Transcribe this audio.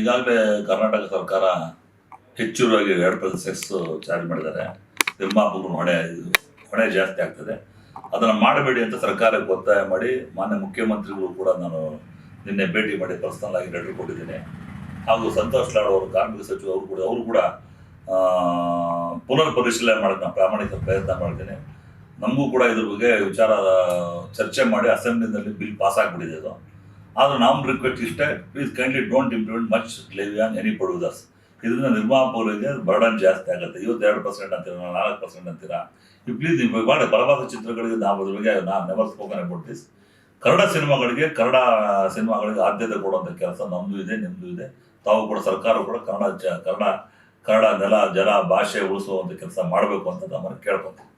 ಈಗಾಗಲೇ ಕರ್ನಾಟಕ ಸರ್ಕಾರ ಹೆಚ್ಚುವರಿಯಾಗಿ ಎರಡು ಪರ್ಸೆಂಟ್ ಸೆಸ್ ಚಾರ್ಜ್ ಮಾಡಿದ್ದಾರೆ. ನಿರ್ಮಾಪಕರು ಹೊಣೆ ಹೊಣೆ ಜಾಸ್ತಿ ಆಗ್ತದೆ. ಅದನ್ನು ಮಾಡಬೇಡಿ ಅಂತ ಸರ್ಕಾರಕ್ಕೆ ಒತ್ತಾಯ ಮಾಡಿ, ಮಾನ್ಯ ಮುಖ್ಯಮಂತ್ರಿಗಳು ಕೂಡ ನಾನು ನಿನ್ನೆ ಭೇಟಿ ಮಾಡಿ ಪರ್ಸನಲ್ ಆಗಿ ಲೆಟರ್ ಕೊಟ್ಟಿದ್ದೀನಿ. ಹಾಗೂ ಸಂತೋಷ್ ಲಾಡ್ ಅವರು, ಕಾರ್ಮಿಕ ಸಚಿವರು ಅವರು ಕೂಡ ಅವರು ಕೂಡ ಪುನರ್ ಪರಿಶೀಲನೆ ಮಾಡೋಕ್ಕೆ ನಾನು ಪ್ರಾಮಾಣಿಕ ಪ್ರಯತ್ನ ಮಾಡ್ತೀನಿ. ನಮಗೂ ಕೂಡ ಇದ್ರ ಬಗ್ಗೆ ವಿಚಾರ, ಚರ್ಚೆ ಮಾಡಿ, ಅಸೆಂಬ್ಲಿನಲ್ಲಿ ಬಿಲ್ ಪಾಸ್ ಆಗಿಬಿಟ್ಟಿದೆ ಅದು. ಆದ್ರೆ ನಮ್ಮ ರಿಕ್ವೆಸ್ಟ್ ಇಷ್ಟೇ please kindly don't implement much levy on any producers ಇದರಿಂದ ನಿರ್ಮಾಪಕರಿಗೆ ಬರ್ಡನ್ ಜಾಸ್ತಿ ಆಗುತ್ತೆ. ಇವತ್ತೆರಡು ಪರ್ಸೆಂಟ್ ಅಂತೀರಾ ನಾಲ್ಕು ಪರ್ಸೆಂಟ್ ಅಂತೀರಾ? ಈ ಪ್ಲೀಸ್ ನೀವು ಭಾಳ ಬಲವಾದ ಚಿತ್ರಗಳಿಗೆ ನಾವು ಅದ್ರ ಬಗ್ಗೆ ನಾನು never spoken about this Kannada ಸಿನಿಮಾಗಳಿಗೆ ಕನ್ನಡ ಸಿನಿಮಾಗಳಿಗೆ ಆದ್ಯತೆ ಕೊಡುವಂಥ ಕೆಲಸ ನಮ್ಮದು ಇದೆ ನಿಮ್ಮದು ಇದೆ. ತಾವು ಕೂಡ ಸರ್ಕಾರ ಕೂಡ ಕನ್ನಡ ಕನ್ನಡ ಕನ್ನಡ ನೆಲ ಜಲ ಭಾಷೆ ಉಳಿಸುವಂಥ ಕೆಲಸ ಮಾಡಬೇಕು ಅಂತ ನಮ್ಮನ್ನು ಕೇಳ್ಕೊತೀವಿ.